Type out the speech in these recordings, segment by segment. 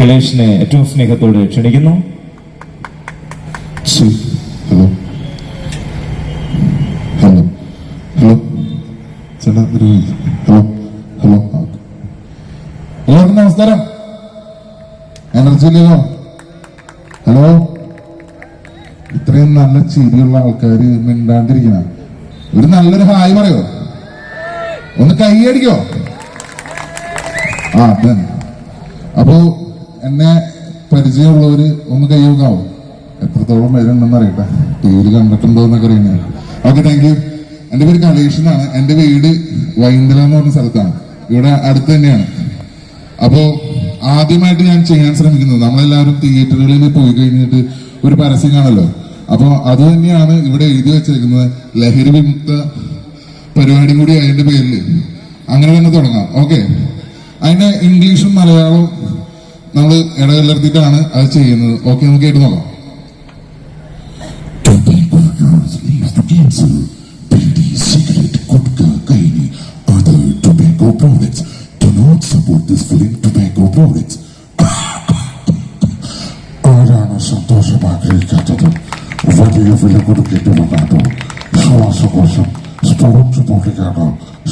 കലേഷിനെ ഏറ്റവും സ്നേഹത്തോടെ ക്ഷണിക്കുന്നു. Hello. Hello. Hello. Hello. Hello. എല്ലാവർക്കും നമസ്കാരം. എനർജി ഇല്ലല്ലോ. ഹലോ. ഇത്രയും നല്ല ചിരിയുള്ള ആൾക്കാർ മിണ്ടാണ്ടിരിക്കണ. ഒരു നല്ലൊരു ഹായ് പറയോ? ഒന്ന് കൈയടിക്കോ? ആ അപ്പോ എന്നെ പരിചയമുള്ളവർ ഒന്ന് കൈ നോക്കാവോ എത്രത്തോളം പേരുണ്ടെന്ന് അറിയട്ടെ ടി വിയിൽ കണ്ടിട്ടുണ്ടോ എന്നൊക്കെ അറിയണേ. ഓക്കെ താങ്ക് യു എന്റെ പേര് കലേഷ് എന്നാണ്. എന്റെ വീട് വൈന്തല എന്ന് പറഞ്ഞ സ്ഥലത്താണ്. ഇവിടെ അടുത്ത് തന്നെയാണ്. അപ്പോൾ ആദ്യമായിട്ട് ഞാൻ ചെയ്യാൻ ശ്രമിക്കുന്നത് നമ്മളെല്ലാവരും തിയേറ്ററുകളിൽ പോയി കഴിഞ്ഞിട്ട് ഒരു പരസ്യം കാണല്ലോ അപ്പോൾ അത് തന്നെയാണ് ഇവിടെ എഴുതി വെച്ചിരിക്കുന്നത് ലഹരി വിമുക്ത പരിപാടി കൂടി അതിന്റെ പേരിൽ അങ്ങനെ തന്നെ തുടങ്ങാം. ഓക്കെ അതിന്റെ ഇംഗ്ലീഷും മലയാളവും നമ്മൾ ഇടകലർത്തിയിട്ടാണ് അത് ചെയ്യുന്നത്. ഓക്കെ നമുക്ക് കേട്ട് നോക്കാം.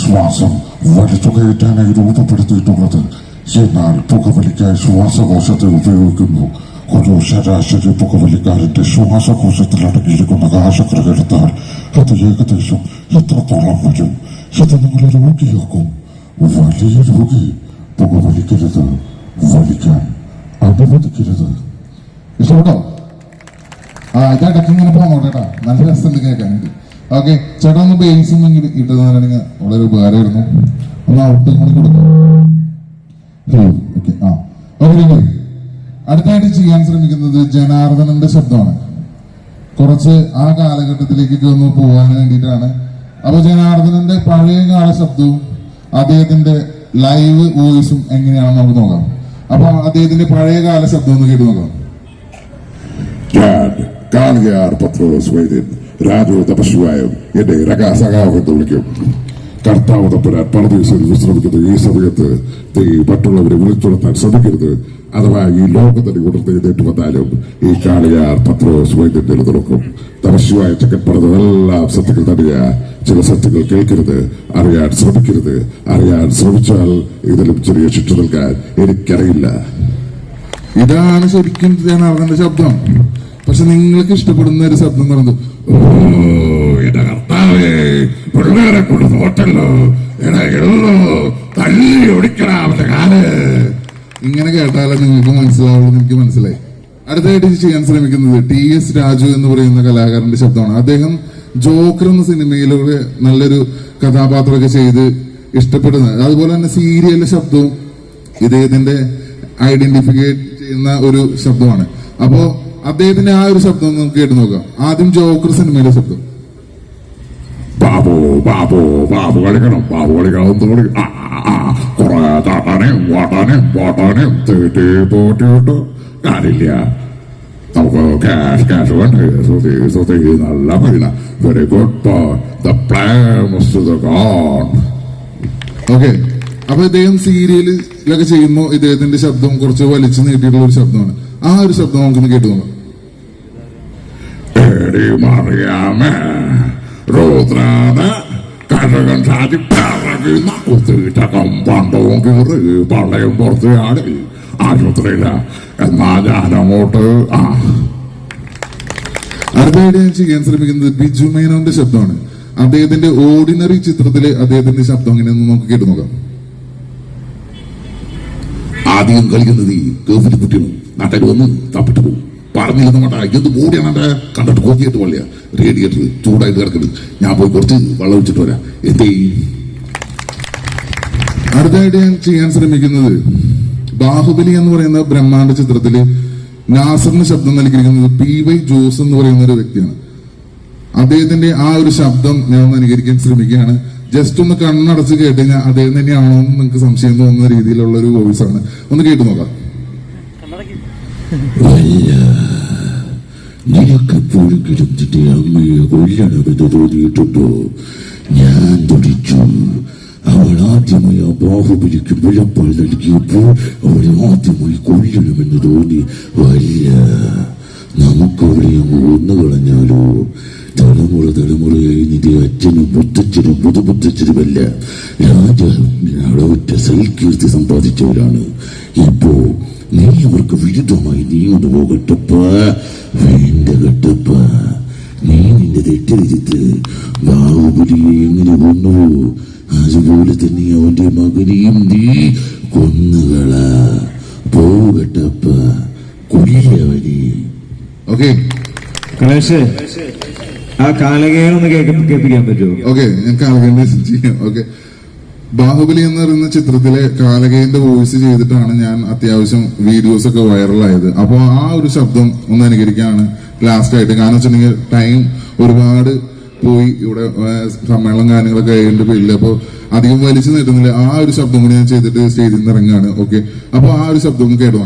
ശ്വാസം വലിച്ചു കയറ്റാനായി രൂപപ്പെടുത്തിയിട്ടുള്ളത് എന്നാൽ പുകവലിക്കായി ശ്വാസകോശത്തെ ഉപയോഗിക്കുന്നു. ഒരു ശരാശരി പുകവലിക്കാരന്റെ ശ്വാസകോശത്തിൽ അടങ്ങിയിരിക്കുന്ന കാശക്കര എടുത്താൽ അത് ഏകദേശം എത്രത്തോളം വരും? ഇത് നിങ്ങളെ രോഗിയാക്കും. വലിയ രോഗി പുകവലിക്കരുത്. വലിക്കാൻ അനുവദിക്കരുത്. ഇഷ്ടപ്പെട്ടോ ആ ഇത് ഇടയ്ക്ക് ഇങ്ങനെ പോകണം കേട്ടോ. നല്ല രസമുണ്ട് കേൾക്കാനായിട്ട് ഓക്കെ ചേട്ടാ ഒന്ന് ബേസും ഒന്നും ഇട്ടതാണെങ്കിൽ വളരെ ഉപകാരമായിരുന്നു. ഒന്ന് ഔട്ട് കൂടി അടുത്തായിട്ട് ചെയ്യാൻ ശ്രമിക്കുന്നത് ജനാർദ്ദനന്റെ ശബ്ദമാണ്. കുറച്ച് ആ കാലഘട്ടത്തിലേക്കൊക്കെ ഒന്ന് പോകാൻ വേണ്ടിയിട്ടാണ്. അപ്പൊ ജനാർദ്ദനന്റെ പഴയ കാല ശബ്ദവും അദ്ദേഹത്തിന്റെ ലൈവ് വോയിസും എങ്ങനെയാണെന്ന് നമുക്ക് നോക്കാം. അപ്പൊ അദ്ദേഹത്തിന്റെ പഴയ കാല ശബ്ദം ഒന്ന് കേട്ട് നോക്കാം. രാജു തപസ്വായും എന്റെ രകാസകാവെന്ന് വിളിക്കും കർത്താവ് തപ്പുരാൻ പരദേശത്തിൽ വിശ്രമിക്കുന്ന ഈ സമയത്ത് നീ മറ്റുള്ളവരെ വിളിച്ചുണർത്താൻ ശ്രമിക്കരുത്. അഥവാ ഈ ലോകത്തിന് ഉണർന്ന് എഴുന്നേറ്റ് വന്നാലും ഈ കാളിയാർ പത്രോസ് വൈദ്യൻ തുറക്കും. തമശിവായ ചക്കൻ പറഞ്ഞതെല്ലാം സത്യങ്ങൾ തന്നെയാ. ചില സത്യങ്ങൾ കേൾക്കരുത് അറിയാൻ ശ്രമിക്കരുത്. അറിയാൻ ശ്രമിച്ചാൽ ഇതിലും ചെറിയ ശിക്ഷ നൽകാൻ എനിക്കറിയില്ല. ഇതാണ് ശരിക്കും ജനാർദ്ദന്റെ ശബ്ദം. പക്ഷെ നിങ്ങൾക്ക് ഇഷ്ടപ്പെടുന്ന ഒരു ശബ്ദം എന്ന് എന്റെ കർത്താവേ പിള്ളേരെ കൊണ്ട് തോട്ടല്ലോ എടാ എള്ളോ തല്ലി ഒടിക്കണ അവന്റെ കാൽ. ഇങ്ങനെ കേട്ടാലേ നിങ്ങൾക്ക് മനസ്സിലാവുള്ളൂ എനിക്ക് മനസ്സിലായി. അടുത്തായിട്ട് ചെയ്യാൻ ശ്രമിക്കുന്നത് ടി എസ് രാജു എന്ന് പറയുന്ന കലാകാരന്റെ ശബ്ദമാണ്. അദ്ദേഹം ജോക്കർ എന്ന സിനിമയിലൂടെ നല്ലൊരു കഥാപാത്രമൊക്കെ ചെയ്ത് ഇഷ്ടപ്പെടുന്നത്. അതുപോലെ തന്നെ സീരിയലിലെ ശബ്ദവും ഇദ്ദേഹത്തിന്റെ ഐഡന്റിഫിക്കേറ്റ് ചെയ്യുന്ന ഒരു ശബ്ദമാണ്. അപ്പോ അദ്ദേഹത്തിന്റെ ആ ഒരു ശബ്ദം നമുക്ക് കേട്ട് നോക്കാം. ആദ്യം ജോക്കർ സിനിമയിലെ ശബ്ദം. ബാബു ബാബു ബാബു കളിക്കണം. ബാബു കളിക്കണം കുറെ തീറ്റി പോറ്റിയിട്ട് കാര്യമില്ല. നമുക്ക് ക്യാഷ് ക്യാഷ് വേണ്ടേ? സുതി സുതി നല്ല മരുന്ന very good the plan the gone okay അപ്പൊ ഇദ്ദേഹം സീരിയലിലൊക്കെ ചെയ്യുമ്പോൾ ഇദ്ദേഹത്തിന്റെ ശബ്ദം കുറച്ച് വലിച്ചു നീട്ടിയിട്ടുള്ള ഒരു ശബ്ദമാണ്. ആ ഒരു ശബ്ദം നമുക്കൊന്ന് കേട്ടു നോക്കാം. എടി മറിയാമേ. രുദ്രാന കഴകൻ ചാടി പിറകുന്ന കുത്തിയിട്ട കമ്പണ്ടവും കീറി പള്ളയും പുറത്ത് ആടി ആശുപത്രിയില്ല എന്നാ ഞാനങ്ങോട്ട് ആ. അടുത്തതായിട്ട് ഞാൻ ചെയ്യാൻ ശ്രമിക്കുന്നത് ബിജു മേനോന്റെ ശബ്ദമാണ്. അദ്ദേഹത്തിന്റെ ഓർഡിനറി ചിത്രത്തിലെ അദ്ദേഹത്തിന്റെ ശബ്ദം എങ്ങനെയെന്ന് നമുക്ക് കേട്ടു നോക്കാം. ആദ്യം കളിക്കുന്നത് ഈ കേസിന് കുട്ടികളും നാട്ടിൽ വന്ന് തപ്പിട്ട് പോകും. പറഞ്ഞില്ലെന്ന് മട്ടാ എന്ത് മൂടിയാണ് എന്റെ കണ്ടിട്ട് കോക്കിയിട്ട് പോലെയാ റേഡിയേറ്റർ ചൂടായിട്ട് കിടക്കുന്നത് ഞാൻ പോയി കുറച്ച് വെള്ളം വെച്ചിട്ട് വരാം. എന്തേ അടുത്തതായിട്ട് ഞാൻ ചെയ്യാൻ ശ്രമിക്കുന്നത് ബാഹുബലി എന്ന് പറയുന്ന ബ്രഹ്മാണ്ട ചിത്രത്തിൽ നാസറിന് ശബ്ദം നൽകിയിരിക്കുന്നത് പി വൈ ജോസ് എന്ന് പറയുന്ന ഒരു വ്യക്തിയാണ്. അദ്ദേഹത്തിന്റെ ആ ഒരു ശബ്ദം ഞാൻ ഒന്ന് അനുകരിക്കാൻ ശ്രമിക്കുകയാണ്. ജസ്റ്റ് ഒന്ന് കണ്ണടച്ച് കേട്ട് കഴിഞ്ഞാൽ അദ്ദേഹം തന്നെയാണോ എന്ന് നിങ്ങൾക്ക് സംശയം തോന്നുന്ന രീതിയിലുള്ള ഒരു വോയിസ് ആണ് ഒന്ന് കേട്ടു നോക്കാം. നിനക്കെപ്പോഴെങ്കിലും നിന്റെ അമ്മയെ കൊല്ലണമെന്ന് തോന്നിയിട്ടുണ്ടോ? ഞാൻ തുടിച്ചു അവൾ ആദ്യമായി ആ ബാഹുബലിക്ക് വിളപ്പാൽ നൽകിയപ്പോൾ അവളെ ആദ്യമായി കൊല്ലണമെന്ന് തോന്നി. വല്ല നമുക്കവിടെ അങ്ങ് ഒന്നു കളഞ്ഞാലോ? തലമുറ തലമുറയായി നിന്റെ അച്ഛനും മുത്തച്ഛനും മുതുമുത്തച്ഛനുമല്ല രാജ അളവറ്റ സൽകീർത്തി സമ്പാദിച്ചവരാണ്. ഇപ്പോ നീ അവർക്ക് വിരുദ്ധമായി നീ പോകട്ടപ്പ വേണ്ട കെട്ടപ്പ നീ നിന്റെ തെറ്റെഴുത്ത് ബാഹുബലിയെ എങ്ങനെ കൊന്നുവോ അതുപോലെ തന്നെ അവന്റെ മകനെയും നീ കൊന്നുകള. പോകട്ടപ്പ കൊല്ലവനെ ഓക്കെ. കലേഷ് ആ കാലകേനൊന്ന് കേൾക്ക കേൾപ്പിക്കാൻ പറ്റുമോ? ഓക്കെ ഞാൻ കാലകേണ്ട ചെയ്യാം. ഓക്കെ. ബാഹുബലി എന്ന് പറയുന്ന ചിത്രത്തിലെ കാലകേന്റെ വോയിസ് ചെയ്തിട്ടാണ് ഞാൻ അത്യാവശ്യം വീഡിയോസ് ഒക്കെ വൈറലായത് അപ്പോൾ ആ ഒരു ശബ്ദം ഒന്ന് അനുകരിക്കാണ്. ലാസ്റ്റ് ആയിട്ട്. കാരണം വെച്ചിട്ടുണ്ടെങ്കിൽ ടൈം ഒരുപാട് പോയി. ഇവിടെ സമ്മേളനം കാര്യങ്ങളൊക്കെ കഴിഞ്ഞിട്ട് പേരില്ല അപ്പോൾ അധികം വലിച്ചു നീട്ടുന്നില്ല. ആ ഒരു ശബ്ദം കൂടി ഞാൻ ചെയ്തിട്ട് സ്റ്റേജിൽ നിന്ന് ഇറങ്ങാണ്. ഓക്കെ അപ്പോൾ ആ ഒരു ശബ്ദം ഒന്ന് കേട്ടു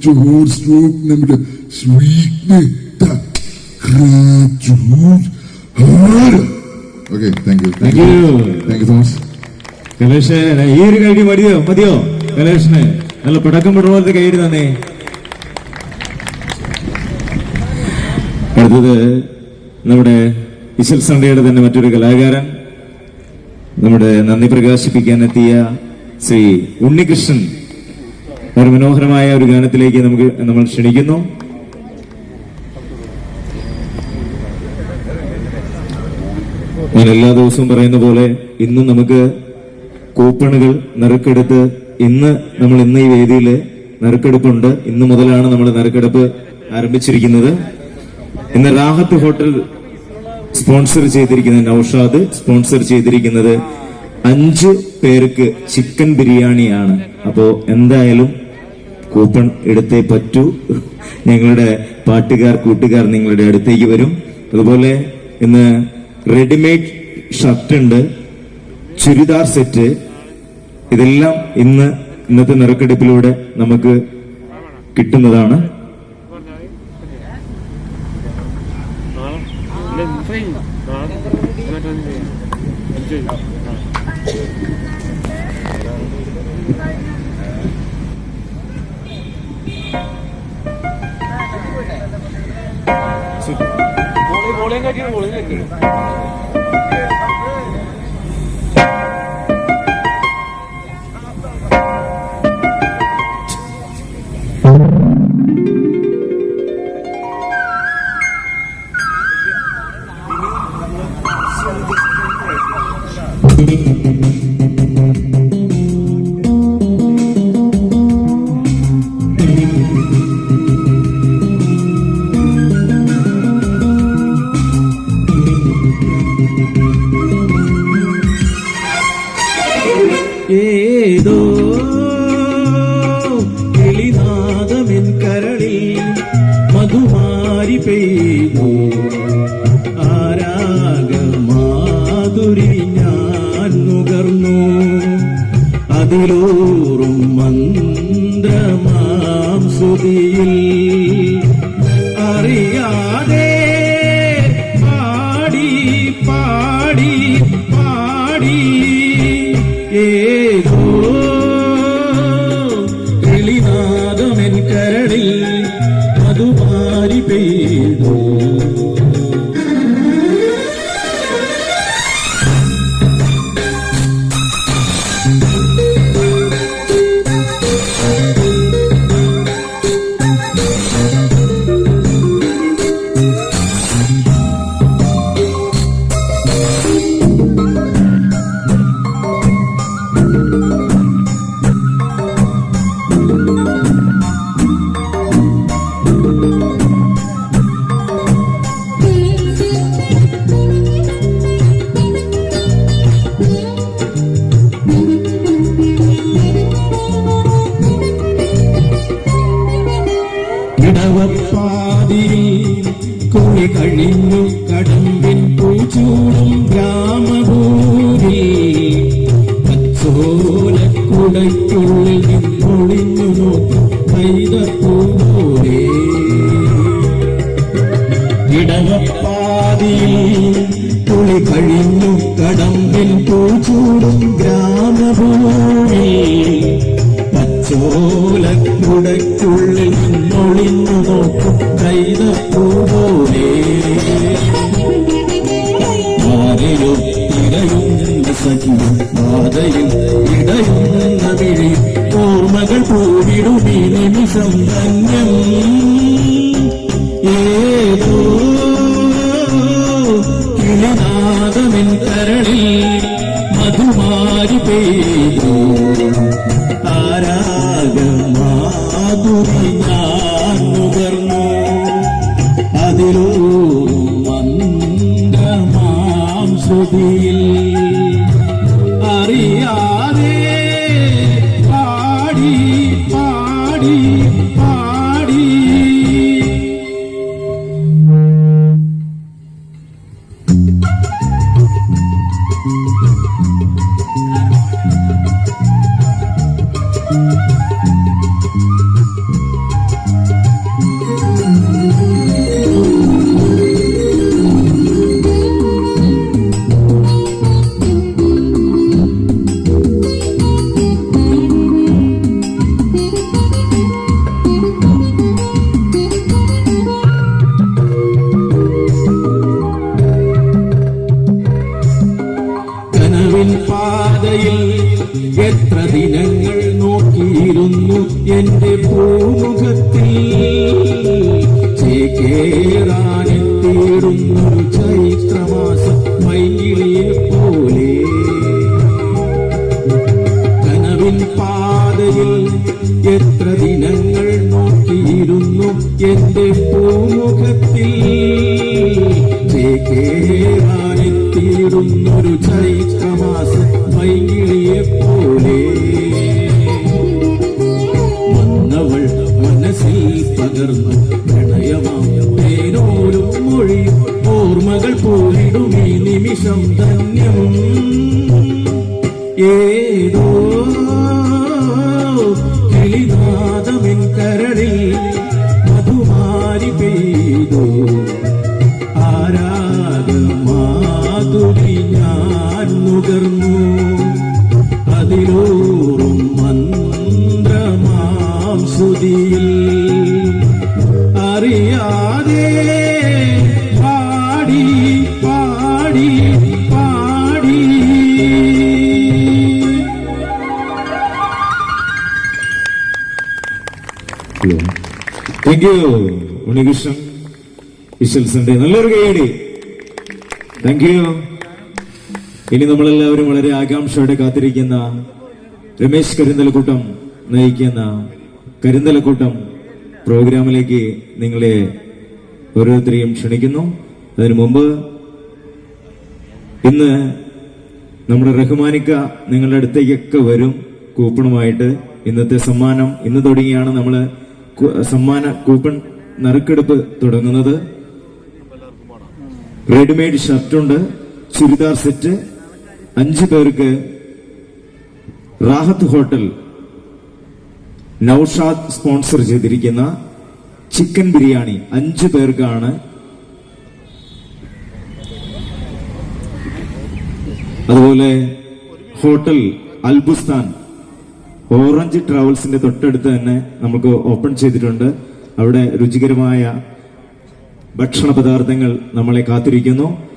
Chohor Stroke, Namida, Sweetne, Ta, Krachur, Hara. Okay thank you Thank you. Thank you so much Kalesh ഈ ഒരു കൈഡി മതിയോ മതിയോ കലേഷിന് നല്ല പിടക്കം വിടുന്ന പോലത്തെ കൈഡി തന്നെ അടുത്തത് നമ്മുടെ ഇശൽ സൺഡേയുടെ തന്നെ മറ്റൊരു കലാകാരൻ നമ്മുടെ നന്ദി പ്രകാശിപ്പിക്കാൻ എത്തിയ ശ്രീ ഉണ്ണികൃഷ്ണൻ. ഒരു മനോഹരമായ ഒരു ഗാനത്തിലേക്ക് നമുക്ക് നമ്മൾ ക്ഷണിക്കുന്നു. ഞാൻ എല്ലാ ദിവസവും പറയുന്ന പോലെ ഇന്ന് നമുക്ക് കൂപ്പണുകൾ നറുക്കെടുത്ത് ഇന്ന് നമ്മൾ ഇന്ന് ഈ വേദിയിൽ നറുക്കെടുപ്പുണ്ട്. ഇന്ന് മുതലാണ് നമ്മൾ നറുക്കെടുപ്പ് ആരംഭിച്ചിരിക്കുന്നത്. ഇന്ന് റാഹത്ത് ഹോട്ടൽ സ്പോൺസർ ചെയ്തിരിക്കുന്നത് നൌഷാദ്. സ്പോൺസർ ചെയ്തിരിക്കുന്നത് അഞ്ച് പേർക്ക് ചിക്കൻ ബിരിയാണിയാണ്. അപ്പോ എന്തായാലും കൂപ്പൺ എടുത്തേ പറ്റൂ. ഞങ്ങളുടെ പാട്ടുകാർ കൂട്ടുകാർ നിങ്ങളുടെ അടുത്തേക്ക് വരും. അതുപോലെ ഇന്ന് റെഡിമെയ്ഡ് ഷർട്ട് ഉണ്ട്. ചുരിദാർ സെറ്റ്. ഇതെല്ലാം ഇന്ന് ഇന്നത്തെ നറുക്കെടുപ്പിലൂടെ നമുക്ക് കിട്ടുന്നതാണ്. ഇവിടെ ഇൻഫ്ലൈ എൻജോയ് വോളിയം കാട്ടിയാണ് വോളിയം കാട്ടിയത് ഏതോ കിളിനാദമെൻ കരളിൽ മധുമാരി പെയ്തു. ആരാഗമാധുരി ഞാൻ നുകർന്നു. അതിലൂറും മന്ത്രമാം സുതിയിൽ അറിയാതെ പാടി പാടി പാടി. ഏതോ ഉത്സവപ്പാതിരി കുറി കഴിഞ്ഞു കടമ്പിൻ പൂച്ചൂടും ഗ്രാമഭൂമി. പച്ചോലക്കുടയ്ക്കുള്ളിൽ പൊളിഞ്ഞു പൈതപ്പൂപോലെ കഴിഞ്ഞു കടമ്പിൻ പൂച്ചൂടും ഗ്രാമഭൂമി. പച്ചോലക്കുടയ്ക്കുള്ളിൽ ഒളിഞ്ഞു നോക്കും കൈതപ്പൂപോലെ ആരെയോ ഇടയും സഖിയും പാതയിൽ ഇടയുന്ന വിഴി ഓർമ്മകൾ പൂവിടുമി നിമിഷം ധന്യം ഏതോ കിളിനാഥമിൻ കരളിൽ മധുമാരി പെയ്തു. ആരാഗമാതുരി എന്റെ പൂമുഖത്തിൽ ചേക്കേറാനെത്തിയിടുന്നൊരു ചൈത്രമാസ വൈകിളിയെ പോലെ വന്നവൾ മനസ്സിൽ പകർന്നു പ്രണയമാം. പേരോരും മൊഴിയും ഓർമ്മകൾ പോലിടും ഈ നിമിഷം ധന്യം. ഏതോ കിളിനാഥമിൻ കരളിൽ താങ്ക് യു ഉണ്ണികൃഷ്ണൻ. വിശ്വൽസിന്റെ നല്ലൊരു കൈയടി. താങ്ക് യു ഇനി നമ്മളെല്ലാവരും വളരെ ആകാംക്ഷയോടെ കാത്തിരിക്കുന്ന രമേശ് കരിന്തലക്കൂട്ടം നയിക്കുന്ന കരിന്തലക്കൂട്ടം പ്രോഗ്രാമിലേക്ക് നിങ്ങളെ ഓരോരുത്തരെയും ക്ഷണിക്കുന്നു. അതിനു മുമ്പ് ഇന്ന് നമ്മുടെ റഹ്മാനിക്ക നിങ്ങളുടെ അടുത്തേക്കൊക്കെ വരും. കൂപ്പണുമായിട്ട് ഇന്നത്തെ സമ്മാനം ഇന്ന് തുടങ്ങിയാണ് നമ്മൾ സമ്മാന കൂപ്പൺ നറുക്കെടുപ്പ് തുടങ്ങുന്നത്. റെഡിമെയ്ഡ് ഷർട്ടുണ്ട് ചുരിദാർ സെറ്റ് അഞ്ചു പേർക്ക് റാഹത്ത് ഹോട്ടൽ നൌഷാദ് സ്പോൺസർ ചെയ്തിരിക്കുന്ന ചിക്കൻ ബിരിയാണി അഞ്ചു പേർക്കാണ്. അതുപോലെ ഹോട്ടൽ അൽബുസ്ഥാൻ ഓറഞ്ച് ട്രാവൽസിന്റെ തൊട്ടടുത്ത് തന്നെ നമുക്ക് ഓപ്പൺ ചെയ്തിട്ടുണ്ട്. അവിടെ രുചികരമായ ഭക്ഷണ പദാർത്ഥങ്ങൾ നമ്മളെ കാത്തിരിക്കുന്നു.